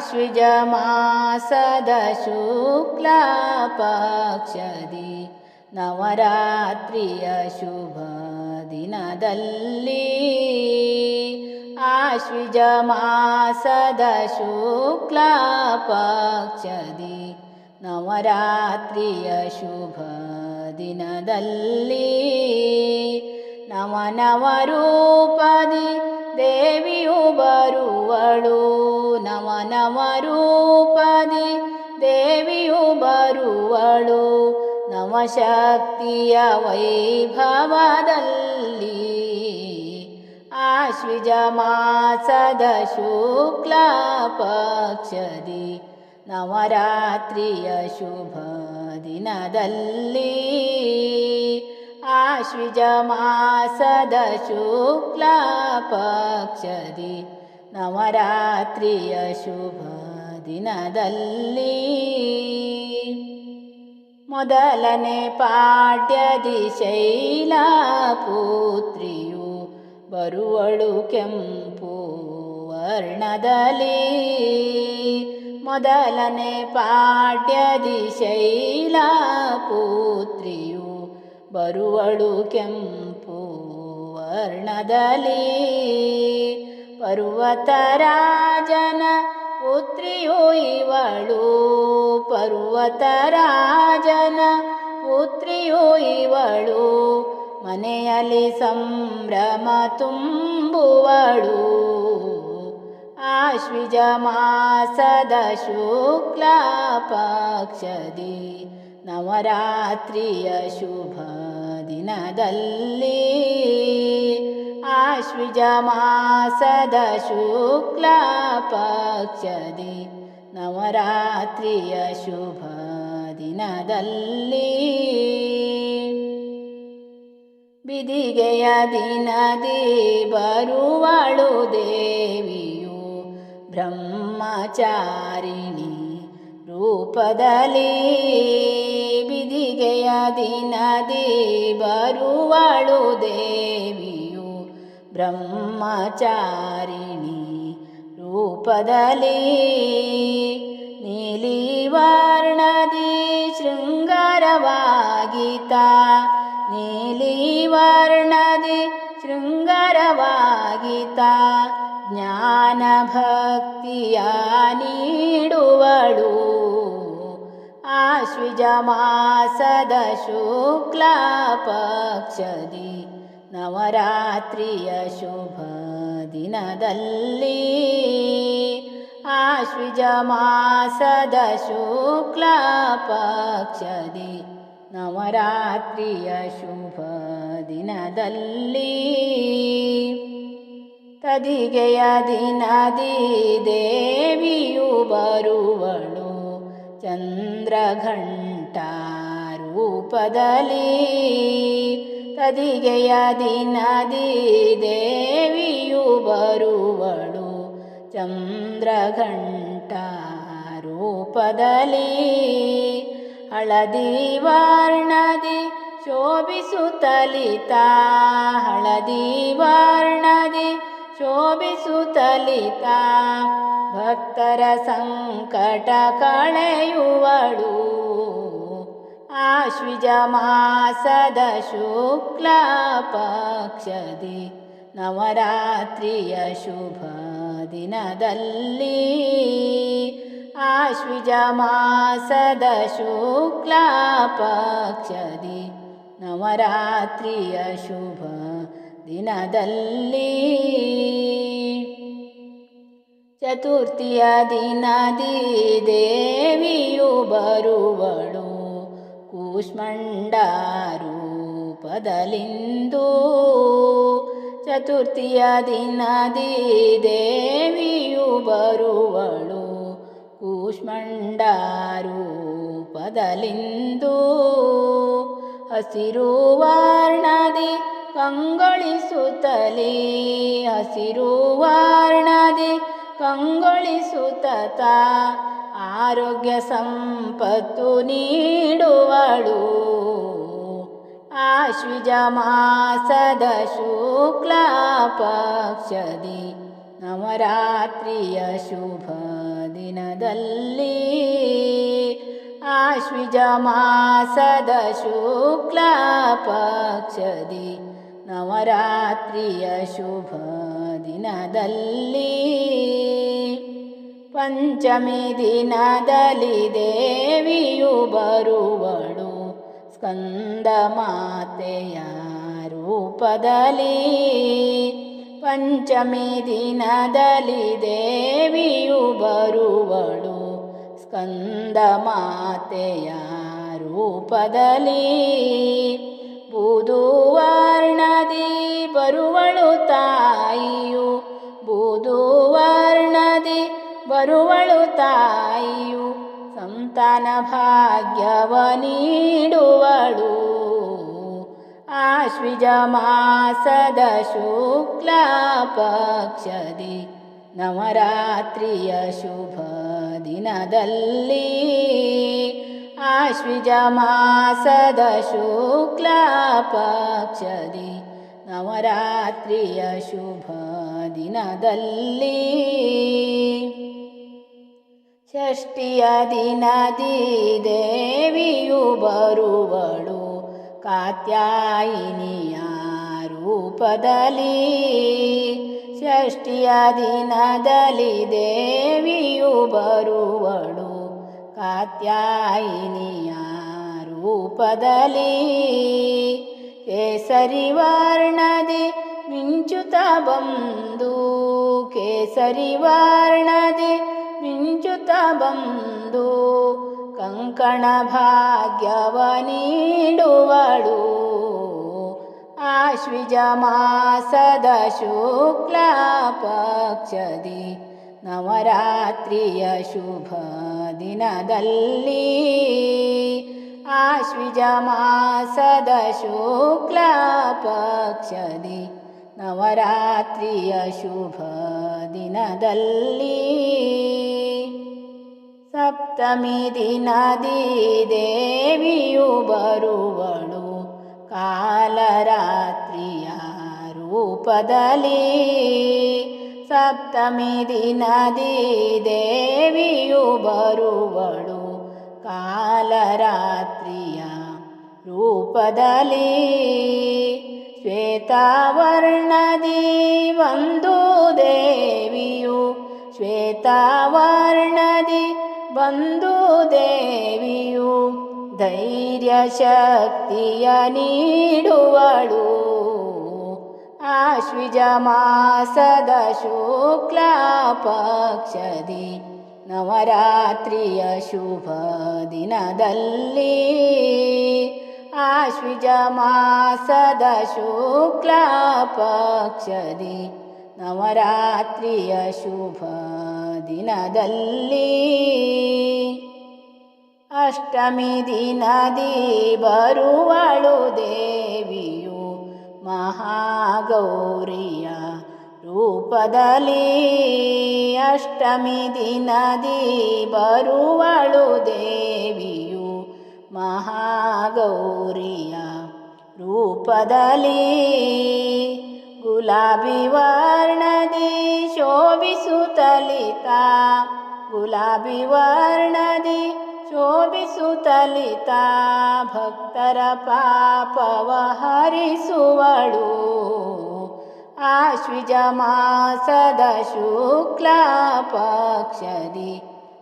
ಆಶ್ವಿಜಮಾಸದ ಶುಕ್ಲ ಪಕ್ಷದಿ ನವರಾತ್ರಿಯ ಶುಭ ದಿನದಲ್ಲಿ ಆಶ್ವಿಜ ಮಾಸದ ಶುಕ್ಲ ಪಕ್ಷದಿ ನವರಾತ್ರಿಯ ಶುಭ ದಿನದಲ್ಲಿ ನವ ನವರೂಪದಿ ದೇವಿಯು ಬರುವಳು ನವ ನವರೂಪದಿ ದೇವಿಯು ಬರುವಳು. ನವಶಕ್ತಿಯ ವೈಭವದಲ್ಲಿ ಆಶ್ವಿಜ ಮಾಸದ ಶುಕ್ಲ ಪಕ್ಷದಿ ನವರಾತ್ರಿಯ ಶುಭ ದಿನದಲ್ಲಿ ಆಶ್ವಿಜ ಮಾಸದ ಶುಕ್ಲ ಪಕ್ಷದಿ ನವರಾತ್ರಿಯ ಶುಭ ದಿನದಲ್ಲಿ ಮೊದಲನೇ ಪಾಠ್ಯದಿ ಶೈಲ ಪುತ್ರಿಯು ಬರುವಳು ಕೆಂಪು ವರ್ಣದಲ್ಲಿ. ಮೊದಲನೇ ಪಾಠ್ಯದಿ ಶೈಲ ಪುತ್ರಿಯು ಬರುವಳು ಕೆಂಪು ವರ್ಣದಲ್ಲಿ. ಪರ್ವತರಾಜನ ಪುತ್ರಿಯು ಇವಳು ಪರ್ವತರಾಜನ ಪುತ್ರಿಯು ಇವಳು ಮನೆಯಲ್ಲಿ ಸಂಭ್ರಮ ತುಂಬುವಳು ಆಶ್ವಿಜ ಮಾಸದ ಶುಕ್ಲ ಪಕ್ಷದಿ ನವರಾತ್ರಿಯ ಶುಭ ದಿನದಲ್ಲಿ ಆಶ್ವಿಜ ಮಾಸದ ಶುಕ್ಲ ಪಕ್ಷದಿ ನವರಾತ್ರಿಯ ಶುಭ ದಿನದಲ್ಲಿ ಬಿದಿಗೆಯ ದಿನದಿ ಬರುವಳು ದೇವಿಯು ಬ್ರಹ್ಮಚಾರಿಣಿ ರೂಪದಲ್ಲಿ ಬಿದಿಗೆಯ ದಿನದಿ ಬರುವಳು ದೇವಿಯು ಬ್ರಹ್ಮಚಾರಿಣಿ ರೂಪದಲ್ಲಿ ನೀಲಿ ವರ್ಣದಿ ಶೃಂಗಾರವಾಗಿತ ನೀಲಿ ವರ್ಣದಿ ಶೃಂಗಾರವಾಗಿತ ಜ್ಞಾನ ಭಕ್ತಿಯ ನೀಡುವಳು ಆಶ್ವಿಜ ಮಾಸದ ಶುಕ್ಲ ಪಕ್ಷದಿ ನವರಾತ್ರಿಯ ಶುಭ ದಿನದಲ್ಲಿ ಆಶ್ವಿಜ ಮಾಸದ ಶುಕ್ಲ ಪಕ್ಷದಿ ನವರಾತ್ರಿಯ ಶುಭ ದಿನದಲ್ಲಿ ತದಿಗೆಯ ದಿನದಿ ದೇವಿಯು ಬರುವಳು ಚಂದ್ರಘಂಟ ರೂಪದಲ್ಲಿ ತದಿಗೆಯ ದಿನದಿ ದೇವಿಯು ಬರುವಳು. ಚಂದ್ರಘಂಟ ರೂಪದಲ್ಲಿ ಹಳದಿ ವರ್ಣದಿ ಶೋಭಿಸುತ್ತಲಿತ ಹಳದಿ ವರ್ಣದಿ ಶೋಭಿಸುತ್ತಲಿತ ಭಕ್ತರ ಸಂಕಟ ಕಳೆಯುವಳು. ಆಶ್ವಿಜ ಮಾಸದ ಶುಕ್ಲ ಪಕ್ಷದಿ ನವರಾತ್ರಿಯ ಶುಭ ದಿನದಲ್ಲಿ ಆಶ್ವಿಜ ಮಾಸದ ಶುಕ್ಲ ಪಕ್ಷದಿ ನವರಾತ್ರಿಯ ಶುಭ ದಿನದಲ್ಲಿ ಚತುರ್ಥಿಯ ದಿನದಿ ದೇವಿಯು ಬರುವಳು ಕೂಷ್ಮಂಡ ರೂಪದಲಿಂದು ಚತುರ್ಥಿಯ ದಿನದಿ ದೇವಿಯು ಬರುವಳು. ಕೂಷ್ಮಂಡಾರೂಪದಲಿಂದು ಹಸಿರು ವರ್ಣದಿ ಕಂಗೊಳಿಸುತ್ತಲೇ, ಹಸಿರು ವರ್ಣದಿ ಕಂಗೊಳಿಸುತ್ತ ಆರೋಗ್ಯ ಸಂಪತ್ತು ನೀಡುವಳು ಆಶ್ವಿಜ ಮಾಸದ ಶುಕ್ಲ ಪಕ್ಷದಿ ನವರಾತ್ರಿಯ ಶುಭ ದಿನ ದಿನದಲ್ಲಿ. ಆಶ್ವಿಜ ಮಾಸದ ಶುಕ್ಲ ಪಕ್ಷದಿ ನವರಾತ್ರಿಯ ಶುಭ ದಿನದಲ್ಲಿ. ಪಂಚಮಿ ದಿನದಲ್ಲಿ ದೇವಿಯು ಬರುವಳು. ಸ್ಕಂದ ಮಾತೆಯ ರೂಪದಲ್ಲಿ ಪಂಚಮಿ ದಿನದಲ್ಲಿ ದೇವಿಯು ಬರುವಳು. ಸ್ಕಂದ ಮಾತೆಯ ರೂಪದಲ್ಲಿ ಬೂದುವರ್ಣದಿ ಬರುವಳು ತಾಯಿಯು. ಬೂದುವರ್ಣದಿ ಬರುವಳು ತಾಯಿಯು. ಸಂತಾನ ಭಾಗ್ಯವ ನೀಡುವಳು ಆಶ್ವಿಜ ಮಾಸದ ಶುಕ್ಲ ಪಕ್ಷದಿ ನವರಾತ್ರಿಯ ಶುಭ ದಿನದಲ್ಲಿ ಆಶ್ವಿಜ ಮಾಸದ ಶುಕ್ಲ ಪಕ್ಷದಿ ನವರಾತ್ರಿಯ ಶುಭ ದಿನದಲ್ಲಿ ಷಷ್ಠಿಯ ದಿನದಿ ದೇವಿಯು ಬರುವಳು. ಕಾತ್ಯಾಯಿನಿಯ ರೂಪದಲ್ಲಿ ಷಷ್ಠಿಯ ದಿನದಲ್ಲಿ ದೇವಿಯು ಬರುವಳು. ಕಾತ್ಯಾಯಿನಿಯ ರೂಪದಲ್ಲಿ ಕೇಸರಿ ವರ್ಣದಿ ಮಿಂಚುತ ಬಂದು, ಕೇಸರಿ ವರ್ಣದಿ ಮಿಂಚುತ ಬಂದು ಕಂಕಣ ಭಾಗ್ಯವ ನೀಡುವಳು ಆಶ್ವಿಜ ಮಾಸದ ಶುಕ್ಲ ಪಕ್ಷದಿ ನವರಾತ್ರಿಯ ಶುಭ ದಿನದಲ್ಲಿ ಆಶ್ವಿಜ ಮಾಸದ ಶುಕ್ಲ ಪಕ್ಷದಿ ನವರಾತ್ರಿಯ ಶುಭ ದಿನದಲ್ಲಿ ಸಪ್ತಮಿ ದಿನದಿ ದೇವಿಯು ಬರುವಳು ಕಾಲರಾತ್ರಿಯ ರೂಪದಲ್ಲಿ ಸಪ್ತಮಿ ದಿನದಿ ದೇವಿಯು ಬರುವಳು ಕಾಲರಾತ್ರಿಯ ರೂಪದಲ್ಲಿ ಶ್ವೇತಾವರ್ಣದಿ ಒಂದು ದೇವಿಯು ಶ್ವೇತಾವರ್ಣದಿ ಬಂದು ದೇವಿಯು ಧೈರ್ಯ ಶಕ್ತಿಯ ನೀಡುವಳು ಆಶ್ವಿಜ ಮಾಸದ ಶುಕ್ಲ ಪಕ್ಷದಿ ನವರಾತ್ರಿಯ ಶುಭ ದಿನದಲ್ಲಿ ಆಶ್ವಿಜ ಮಾಸದ ಶುಕ್ಲ ಪಕ್ಷದಿ ನವರಾತ್ರಿಯ ಶುಭ ದಿನದಲ್ಲಿ. ಅಷ್ಟಮಿ ದಿನದಿ ಬರುವಳು ದೇವಿಯು ಮಹಾಗೌರಿಯ ರೂಪದಲ್ಲಿ. ಅಷ್ಟಮಿ ದಿನದಿ ಬರುವಳು ದೇವಿಯು ಮಹಾಗೌರಿಯ ರೂಪದಲ್ಲಿ. ಗುಲಾಬಿ ವರ್ಣದಿ ಶೋಭಿಸುತ್ತಲಿತ ಗುಲಾಬಿ ವರ್ಣದಿ ಶೋಭಿಸುತ್ತಲಿತ ಭಕ್ತರ ಪಾಪವ ಹರಿಸುವಳು. ಆಶ್ವಿಜ ಮಾಸದ ಶುಕ್ಲ ಪಕ್ಷದಿ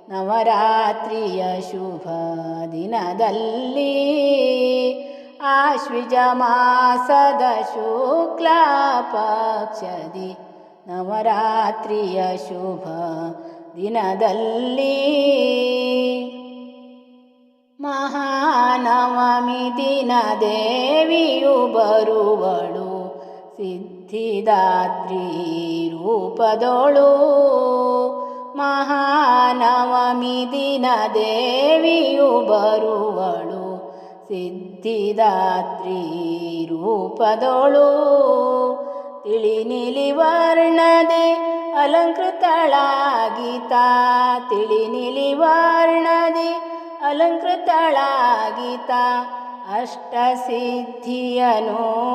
ನವರಾತ್ರಿಯ ಶುಭ ದಿನದಲ್ಲಿ. ಆಶ್ವಿಜ ಮಾಸದ ಶುಕ್ಲ ಪಕ್ಷದಿ ನವರಾತ್ರಿಯ ಶುಭ ದಿನದಲ್ಲಿ ಮಹಾನವಮಿ ದಿನ ದೇವಿಯು ಬರುವಳು ಸಿದ್ಧಿದಾತ್ರಿ ರೂಪದೋಳು ಮಹಾನವಮಿ ದಿನ ದೇವಿಯು ಬರುವಳು ಸಿದ್ಧಿದಾತ್ರಿ ರೂಪದೋಳು ತಿಳಿ ನೀಲಿ ವರ್ಣದೆ ಅಲಂಕೃತಳಾಗಿತ. ತಿಳಿ ನೀಲಿ ವರ್ಣದೆ ಅಲಂಕೃತಳಾಗಿತ. ಅಷ್ಟಸಿದ್ಧಿಯನು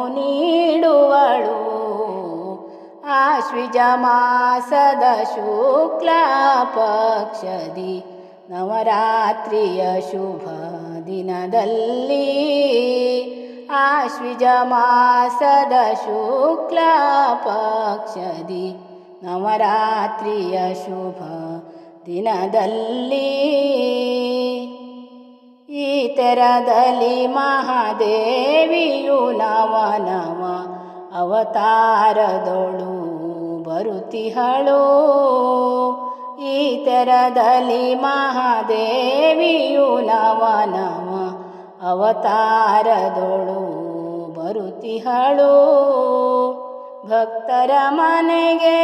ನೀಡುವಳು. ಆಶ್ವಿಜ ಮಾಸದ ಶುಕ್ಲ ಪಕ್ಷದಿ ನವರಾತ್ರಿಯ ಶುಭ. ದಿನದಲ್ಲಿ ಆಶ್ವಿಜ ಮಾಸದ ಶುಕ್ಲ ಪಕ್ಷದಿ ನವರಾತ್ರಿಯ ಶುಭ ದಿನದಲ್ಲಿ. ಈ ತೆರದಲ್ಲಿ ಮಹಾದೇವಿಯು ನವ ನವ ಅವತಾರದೊಳು ಬರುತ್ತಿಹಳು. ಈ ತೆರದಲ್ಲಿ ಮಹಾದೇವಿಯು ನವ ನವ ಅವತಾರದೊಳು ಬರುತ್ತಿಹಳು. ಭಕ್ತರ ಮನೆಗೆ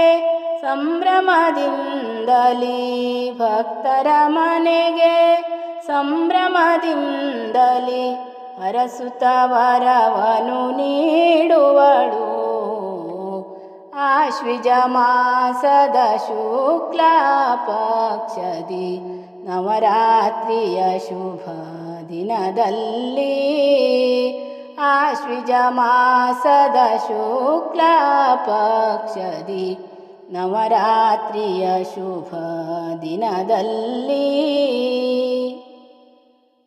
ಸಂಭ್ರಮದಿಂದಲಿ, ಭಕ್ತರ ಮನೆಗೆ ಸಂಭ್ರಮದಿಂದಲಿ ಅರಸುತ ವರವನು ನೀಡುವಳು. ಆಶ್ವಿಜ ಮಾಸದ ಶುಕ್ಲ ಪಕ್ಷದಿ ನವರಾತ್ರಿಯ ಶುಭ ದಿನದಲ್ಲಿ ಆಶ್ವಿಜ ಮಾಸದ ಶುಕ್ಲ ಪಕ್ಷದಿ ನವರಾತ್ರಿಯ ಶುಭ ದಿನದಲ್ಲಿ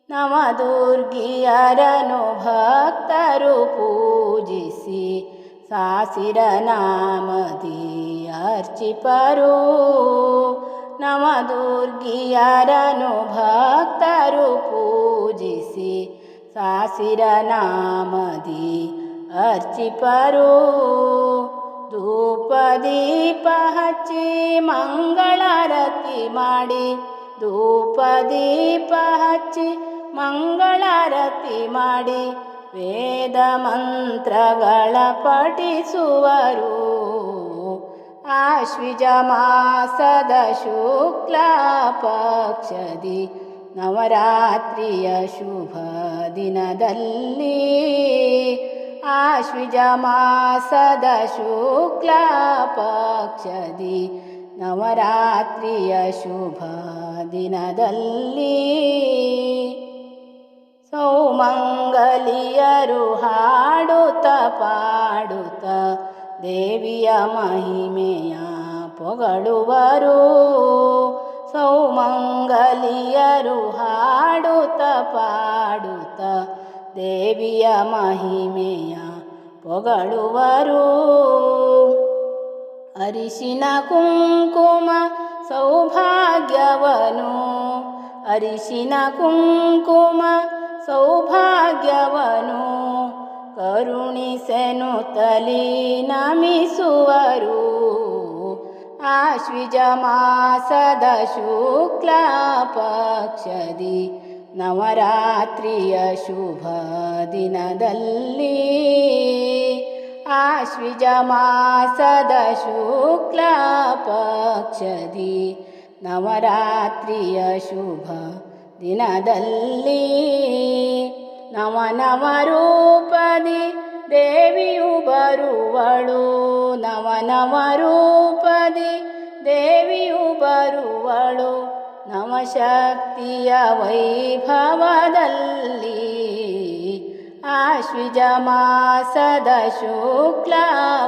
ನವದುರ್ಗಿಯರನು ಭಕ್ತರು ಪೂಜಿಸಿ ಸಾಸಿರ ನಾಮದಿ ಅರ್ಚಿಪರು ನವದುರ್ಗಿಯರನು ಭಕ್ತರು ಪೂಜಿಸಿ ಸಾಸಿರ ನಾಮದಿ ಅರ್ಚಿಪರು ಧೂಪ ದೀಪ ಹಚ್ಚಿ ಮಂಗಳಾರತಿ ಮಾಡಿ ಧೂಪ ದೀಪ ಹಚ್ಚಿ ಮಂಗಳಾರತಿ ಮಾಡಿ ವೇದ ಮಂತ್ರಗಳ ಪಠಿಸುವರು ಆಶ್ವಿಜ ಮಾಸದ ಶುಕ್ಲ ಪಕ್ಷದಿ ನವರಾತ್ರಿಯ ಶುಭ ದಿನದಲ್ಲಿ ಆಶ್ವಿಜ ಮಾಸದ ಶುಕ್ಲ ಪಕ್ಷದಿ ನವರಾತ್ರಿಯ ಶುಭ ದಿನದಲ್ಲಿ ಸೌಮಂಗಲಿಯರು ಹಾಡುತ್ತ ಪಾಡುತ್ತ ದೇವಿಯ ಮಹಿಮೆಯ ಪೊಗಳುವರು. ಸೌಮಂಗಲಿಯರು ಹಾಡುತ್ತ ಪಾಡುತ್ತ ದೇವಿಯ ಮಹಿಮೆಯ ಪೊಗಳುವರು. ಅರಿಶಿನ ಕುಂಕುಮ ಸೌಭಾಗ್ಯವನು. ಅರಿಶಿನ ಕುಂಕುಮ ಸೌಭಾಗ್ಯವನು ಕರುಣಿಸೆನು ತಲಿ ನಮಿಸುವರು ಆಶ್ವಿಜ ಮಾಸದ ಶುಕ್ಲ ಪಕ್ಷದಿ ನವರಾತ್ರಿಯ ಶುಭ ದಿನದಲ್ಲಿ ಆಶ್ವಿಜ ಮಾಸದ ಶುಕ್ಲ ಪಕ್ಷದಿ ನವರಾತ್ರಿಯ ಶುಭ ದಿನದಲ್ಲಿ ನವ ನವ ರೂಪದಿ ದೇವಿಯು ಬರುವಳು. ನವ ನವ ರೂಪದಿ ದೇವಿಯು ಬರುವಳು. ನವಶಕ್ತಿಯ ವೈಭವದಲ್ಲಿ ಆಶ್ವಿಜ ಮಾಸದ ಶುಕ್ಲ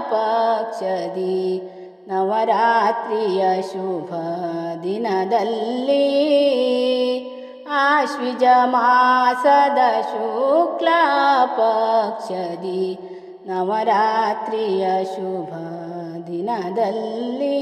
ಪಕ್ಷದಿ ನವರಾತ್ರಿಯ ಶುಭ ದಿನದಲ್ಲಿ ಆಶ್ವಿಜ ಮಾಸದ ಶುಕ್ಲ ಪಕ್ಷದಿ ನವರಾತ್ರಿಯ ಶುಭ ದಿನದಲ್ಲಿ